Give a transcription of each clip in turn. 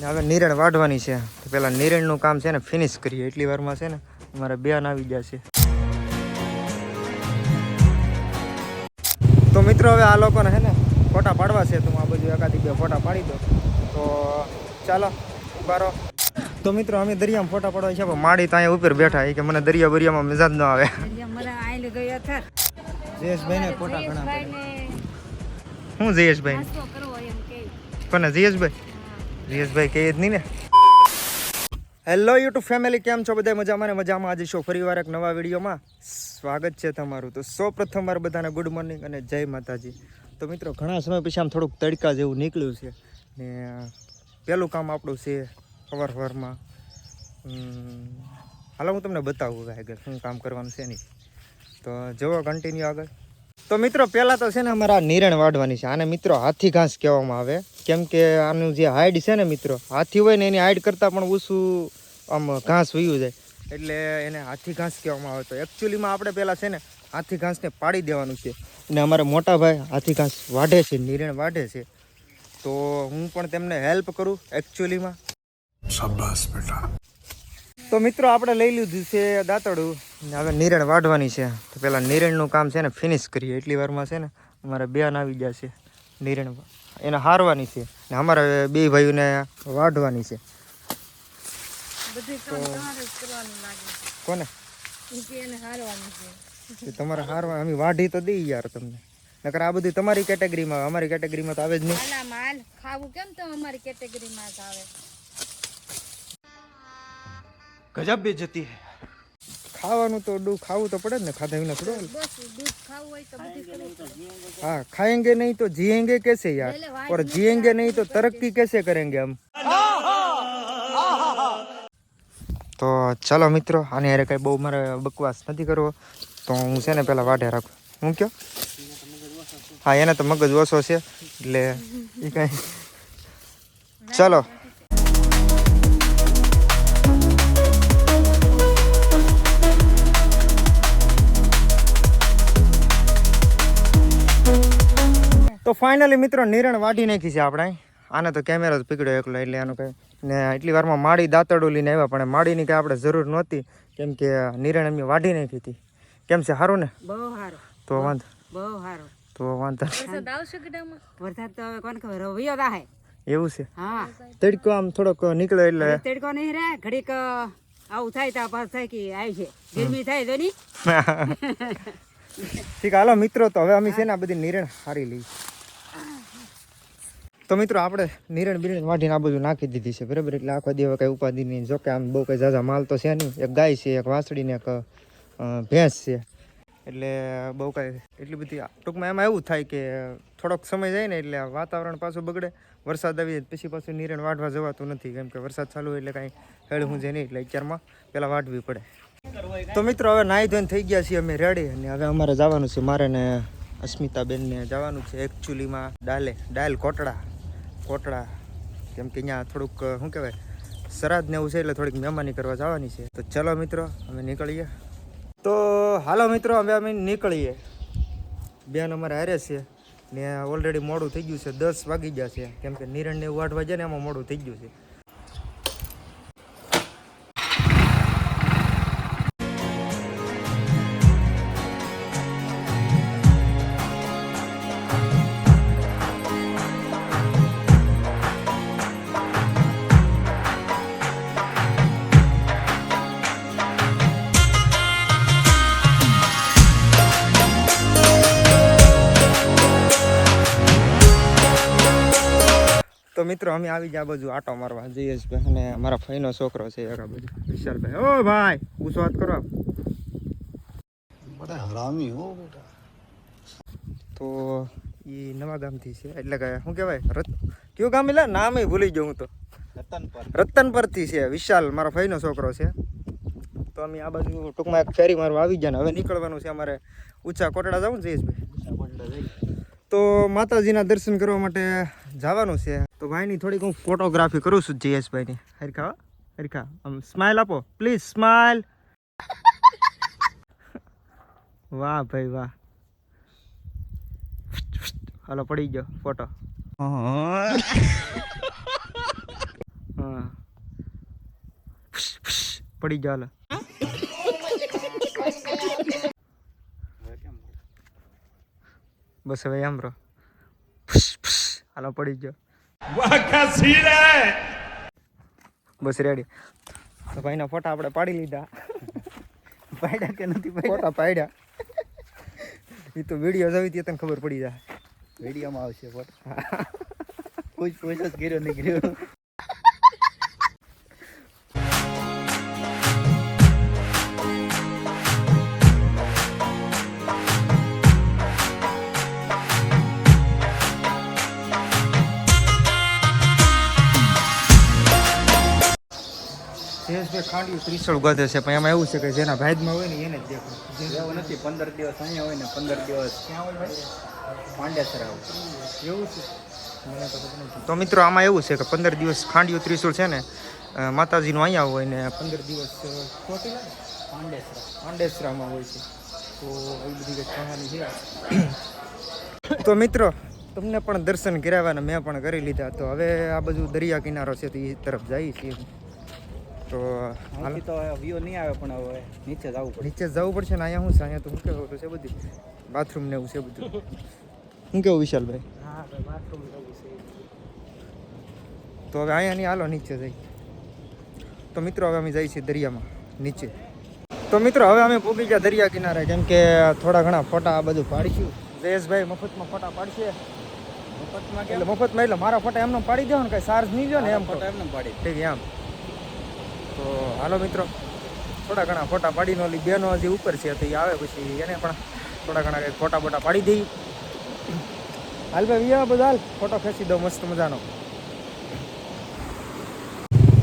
હવે નિરણ વાઢવાની છે. તો પેલા નિરણનું કામ છે ને ફિનિશ કરીએ. એટલી વારમાં છે ને અમારા બેન આવી ગયા છે. તો મિત્રો હવે આ લોકોને છે ને ફોટા પાડવા છે. તો હું આ બાજુ એકાદી બે ફોટા પાડી દો તો ચાલો બારો તો મિત્રો અમે દરિયામાં ફોટા પાડવા છે પણ માડી તો અહીંયા ઉપર બેઠા. કે મને દરિયા બરિયામાં મજા ન આવે. જયેશભાઈ ને ફોટા ઘણા શું જયેશભાઈ કોને જયેશભાઈ? જયેશભાઈ કહે જ નહીં ને. હેલો યુટ્યુબ ફેમિલી કેમ છો બધા? મજામાં ને મજામાં આજે શો? ફરીવાર એક નવા વિડીયોમાં સ્વાગત છે તમારું. તો સૌ પ્રથમ વાર બધાને ગુડ મોર્નિંગ અને જય માતાજી. તો મિત્રો, ઘણા સમય પછી આમ થોડુંક તડકા જેવું નીકળ્યું છે ને પહેલું કામ આપણું છે સવાર સવારમાં હાલો હું તમને બતાવું આગળ શું કામ કરવાનું છે નહીં તો જુઓ કન્ટિન્યુ આગળ. તો મિત્રો, પહેલાં તો છે ને અમારે નિરણ વાઢવાની છે. આને મિત્રો હાથી ઘાસ કહેવામાં આવે. કેમ કે આનું જે હાઈડ છે ને મિત્રો, હાથી હોય ને એની હાઈડ કરતાં પણ ઓછું આમ ઘાસ વયું જાય. એટલે એને હાથી ઘાસ કહેવામાં આવે. તો એકચ્યુઅલીમાં આપણે પહેલાં છે ને હાથી ઘાસને પાડી દેવાનું છે. અને અમારા મોટા ભાઈ હાથી ઘાસ વાઢે છે, નિરણ વાઢે છે. તો હું પણ તેમને હેલ્પ કરું એકચ્યુઅલીમાં શાબાશ બેટા. તો મિત્રો આપણે લઈ લીધું છે દાંતડું. હવે નિરણ વાઢવાની છે. તો પેલા નિરણનું કામ છે ને ફિનિશ કરીએ. એટલી વારમાં છે ને અમારા બેન આવી ગયા છે. નિરણ એને હારવાની છે. ને અમારા બે ભાઈઓને વાઢવાની છે. કોને? તમારે હારવા અમે વાઢી તો દઈ યાર તમને. નકર આ બધું તમારી કેટેગરીમાં અમારી કેટેગરીમાં તો આવે જ નહીં. માલ ખાવું કેમ તો અમારી કેટેગરીમાં જ આવે? ગજબ બે જતી ખાવાનું તો ડુ ખાવું તો પડે જ ને ખાધા વિના થોડું હાલે. બસ દૂધ ખાવું હોય તો બધું કરવું પડે. हाँ खाएंगे नहीं तो जिएंगे कैसे यार और जिएंगे नहीं तो तरक्की कैसे करेंगे हम તો ચાલો મિત્રો આને યારે કઈ બહુ મારે બકવાસ નથી કરવો તો હું છે ને પેલા વાઢે રાખું હું કયો હા એને તો મગજ ઓછો છે એટલે એ કઈ ચાલો ફાઇનલી મિત્રો નિરણ વાઢી નાખી છે આપણે. આને તો કેમેરા જ પકડ્યો એકલો એટલે આનું કંઈ ને એટલી વારમાં માડી દાંતડું લઈને આવ્યા પણ માડીની કંઈ આપણે જરૂર નહોતી. કેમ કે નિરણ અમે વાઢી નાખી હતી. કેમ છે સારું ને? બહુ સારું તો વાંધો બહુ સારું તો વાંધો વરસાદ આવશે ગડામાં વરસાદ તો હવે કોણ ખબર? વયો દાહે. એવું છે? હા. તડકો આમ થોડોક નીકળ્યો એટલે તડકો નહીં રે ઘડીક આવું થાય તો પાછું થાય કે આવી છે. ગરમી થાય તો નહીં. ઠીક હાલો મિત્રો તો હવે અમે છે ને આ બધી નિરણ હારી લઈ તો મિત્રો આપણે નિરણ બિરણ વાઢીને આ બધું નાખી દીધી છે, બરાબર? એટલે આખો દેવા કઈ ઉપાધિ નહીં. જોકે આમ બહુ કઈ ઝાઝા માલ તો છે નહીં. એક ગાય છે, એક વાંસળી ને એક ભેંસ છે. એટલે બહુ કાંઈ એટલી બધી ટૂંકમાં એમાં એવું થાય કે થોડોક સમય જાય ને એટલે વાતાવરણ પાછું બગડે. વરસાદ આવી જાય પછી પાછું નિરણ વાઢવા જવાતું નથી, કેમ કે વરસાદ ચાલુ એટલે કાંઈ હેળ હું નહીં, એટલે અત્યારમાં પહેલાં વાઢવી પડે. તો મિત્રો હવે નાહી ધોઈને થઈ ગયા છીએ અમે રેડી અને હવે અમારે જવાનું છે મારે ને અસ્મિતાબેનને જવાનું છે એકચ્યુઅલીમાં ડાલે ડાયલ કોટડા. કોટડા કેમ કે અહીંયા થોડુંક, શું કહેવાય શ્રાદ્ધ ને એવું છે એટલે થોડીક મહેમાની કરવા જવાની છે. તો ચલો મિત્રો, અમે નીકળીએ. તો હાલો મિત્રો હવે અમે નીકળીએ. બેન અમારે હારે છે. ને ઓલરેડી મોડું થઈ ગયું છે, દસ વાગી ગયા છે. કેમ કે નિરણને એવું વાટવા જાય ને એમાં મોડું થઈ ગયું છે. મિત્રો અમે આવી ગયા બાજુ આટો મારવા. જયેશભાઈ અને મારા ફઈનો છોકરો છે એક. બધું વિશાલભાઈ. ઓ ભાઈ હું વાત કરો બધા હરામી હો બેટા. તો એ નવા ગામથી છે. એટલે કે શું કહેવાય? રત કયું ગામ એટલે? નામે ભૂલી ગયો હું તો. રતન પર રતનપરથી છે. વિશાલ મારા ભાઈનો છોકરો છે. તો અમે આ બાજુ ટૂંકમાં એક ફેરી મારવા આવી ગયા ને. હવે નીકળવાનું છે અમારે ઊંચા કોટડા જવું ને જયેશભાઈ? તો માતાજીના દર્શન કરવા માટે જવાનું છે. તો ભાઈની થોડીક હું ફોટોગ્રાફી કરું છું જયેશભાઈની. હરખા? હરખા. આમ સ્માઇલ આપો. પ્લીઝ સ્માઇલ વાહ ભાઈ વાહ. હાલો, પડી ગયો ફોટો પડી ગયો હાલો. બસ હવે આમ રહો. હાલો પડી ગયો. બસ રેડી તો ભાઈના ફોટા આપણે પાડી લીધા. પાડ્યા કે નથી ફોટા પાડ્યા. એ તો વીડિયો જોઈ તને ખબર પડી જાય. વિડીયોમાં આવશે ફોટા. કોઈ કોઈ જ કર્યો નીકળ્યો. ખાંડિયું ત્રિસળ ગોતે છે પણ એમાં એવું છે કે જેના ભાઈમાં હોય ને એને જ દેખાય. એવું નથી પંદર દિવસ અહીંયા હોય ને પંદર દિવસ ક્યાં હોય પાંડેસરા એવું છે? તો મિત્રો આમાં એવું છે કે પંદર દિવસ ખાંડિયું ત્રિશુળ છે ને માતાજીનું અહીંયા હોય ને પંદર દિવસ ચોટીલા? પાંડેસરા. પાંડેસરામાં હોય છે. તો એવી બધી કહાની છે. તો મિત્રો તમને પણ દર્શન કરાવ્યા ને મેં પણ કરી લીધા. તો હવે આ બાજુ દરિયા કિનારો છે તો એ તરફ જઈએ છીએ. તો હાલ. તો વ્યૂ નહીં આવે પણ હવે નીચે જવું પડે. નીચે જવું પડશે ને અહીંયા હું છે? અહીંયા તો હું કેવું છે બધું? બાથરૂમ ને એવું છે બધું. હું કેવું વિશાલભાઈ? હા બાથરૂમ છે. તો હવે અહીંયા નહીં હાલો નીચે જઈ. તો મિત્રો હવે અમે જઈએ છીએ દરિયામાં નીચે. તો મિત્રો હવે અમે પૂગી ગયા દરિયા કિનારે કેમ કે થોડા ઘણા ફોટા આ બધું પાડીશું. જયેશભાઈ મફતમાં ફોટા પાડશે. મફતમાં એટલે મફતમાં એટલે મારા ફોટા એમને પાડી દો ને કઈ ચાર્જ નહીં ગયો ને એમ ફોટા એમને પાડી ઠીક એમ. તો હાલો મિત્રો, થોડા ઘણા ફોટા પાડીને ઓલી બેનો હજી ઉપર છે તો એ આવે પછી એને પણ થોડા ઘણા કંઈક ફોટા બોટા પાડી દઈ. હાલ ભાઈ વિયા બધા હાલ, ફોટો ખેંચી દો મસ્ત મજાનો.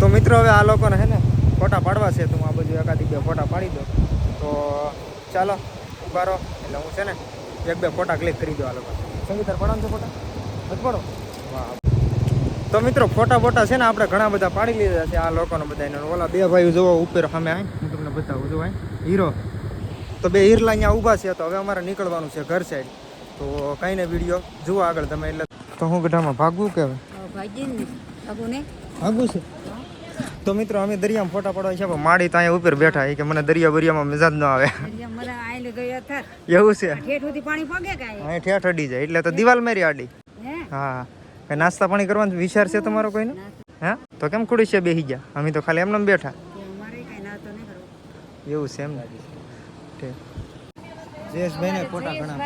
તો મિત્રો, હવે આ લોકોને હે ને ફોટા પાડવા છે, તો હું આ બાજુ એકાદી બે ફોટા પાડી દો તો ચાલો ઉભારો એટલે હું છે ને એક બે ફોટા ક્લિક કરી દો આ લોકો સંગીતર પડવાનું છો ફોટા. નથી પડો. વાહ તો મિત્રો ફોટા ફોટા છે ને આપણે ઘણા બધા પાડી લીધા છે. આ લોકોને બધા ઓલા બે ભાઈઓ જોવો ઉપર સામે આય. હું તમને બતાવું જોવા હીરો. તો બે હીરલા અહીંયા ઊભા છે તો હવે અમારે નીકળવાનું છે ઘર સાઈડ તો કઈ ને વીડિયો જુઓ આગળ તમે એટલે તો હું ગઢામાં ભાગવું કે ભાઈ આગું ભાગવું છે? તો મિત્રો અમે દરિયામાં ફોટા પડવા છે પણ માડી ત્યાં ઉપર બેઠા એ કે મને દરિયા બરિયામાં મજા જ ન આવે. એવું છે? ઠેઠ અડી જાય એટલે તો દિવાલ મારી આડી. હે. હા કઈ નાસ્તા પાણી કરવાનો વિચાર છે તમારો કોઈનો? હા? તો કેમ ખુડી છે બેસી ગયા? અમે તો ખાલી એમને બેઠા. તે અમારે કાંઈ ના તો નહીં કરવું. એવું છે એમ જયેશભાઈ ને ફોટા ઘણા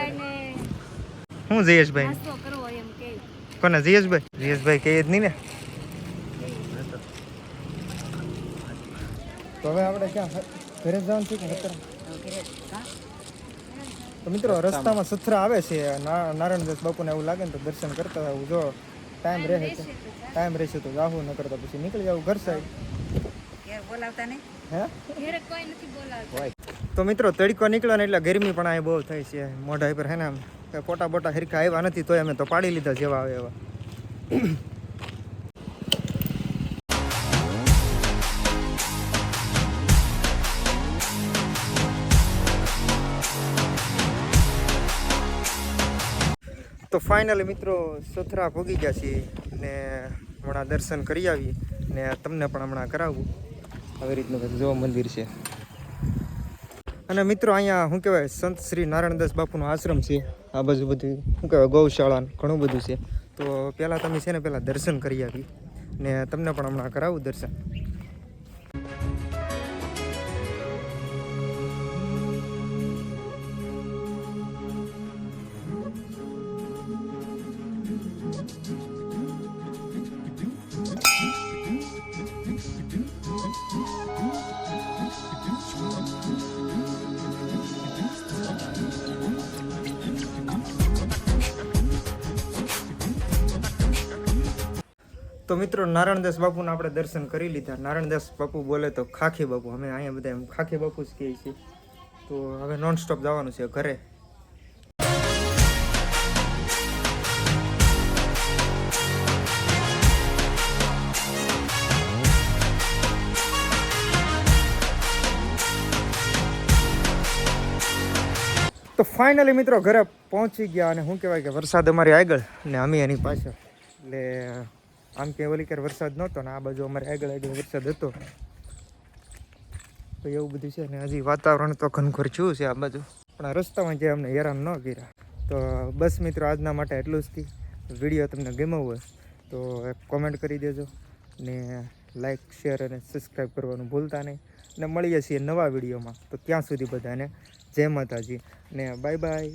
શું જયેશભાઈ? નાસ્તો કરવો એમ કે. કોને જયેશભાઈ? જયેશભાઈ કહે જ નહીં ને? તો હવે આપણે ક્યાં ઘરે જવાનું છે કે તો મિત્રો રસ્તામાં સથરા આવે છે. નારાયણ દાસ બાપુને એવું લાગે ને તો દર્શન કરતા આવું જો. ટાઈમ રહે છે. ટાઈમ રહેશે તો જાવું ન કરતા પછી નીકળી જાવ ઘર સાઈડ બોલાવતા હે? ઘેર કોઈ નથી બોલાવતા. તો મિત્રો તડકો નીકળ્યો ને એટલે ગરમી પણ અહીં બહુ થઈ છે. મોઢા પર હે ને આમ ફોટા પોટા બોટા હરખા આવ્યા નથી તોય અમે તો પાડી લીધા જેવા આવે એવા. તો ફાઇનલી મિત્રો સોથરા ભોગી ગયા છીએ ને હમણાં દર્શન કરી આવીએ ને તમને પણ હમણાં કરાવવું આવી રીતનું કંઈક જો મંદિર છે. અને મિત્રો અહીંયા શું કહેવાય, સંત શ્રી નારાયણદાસ બાપુનો આશ્રમ છે. આ બાજુ બધું શું કહેવાય ગૌશાળા ઘણું બધું છે. તો પહેલાં તમે છે ને પહેલાં દર્શન કરી આવી ને તમને પણ હમણાં કરાવું દર્શન. તો મિત્રો નારાયણદાસ બાપુના આપણે દર્શન કરી લીધા. નારાયણદાસ બાપુ બોલે તો ખાખી બાપુ, અમે અહીંયા બધા એમ ખાખી બાપુ જ કહીએ છીએ. તો હવે નોનસ્ટોપ જવાનું છે ઘરે. તો ફાઇનલી મિત્રો ઘરે પહોંચી ગયા અને શું કહેવાય કે વરસાદ અમારી આગળ ને અમે એની પાછળ. એટલે આમ કે ઓલી ક્યારે વરસાદ નહોતો ને આ બાજુ અમારે આગળ આગળ વરસાદ હતો. તો એવું બધું છે ને હજી વાતાવરણ તો ઘનઘોર છું છે આ બાજુ. પણ આ રસ્તામાં જે અમને હેરાન ન કર્યા. તો બસ મિત્રો આજના માટે એટલું જ થી. વીડિયો તમને ગમ્યો હોય તો કોમેન્ટ કરી દેજો ને લાઇક શેર અને સબસ્ક્રાઈબ કરવાનું ભૂલતા નહીં. ને મળીએ છીએ નવા વિડીયોમાં. તો ત્યાં સુધી બધાને જય માતાજી ને બાય બાય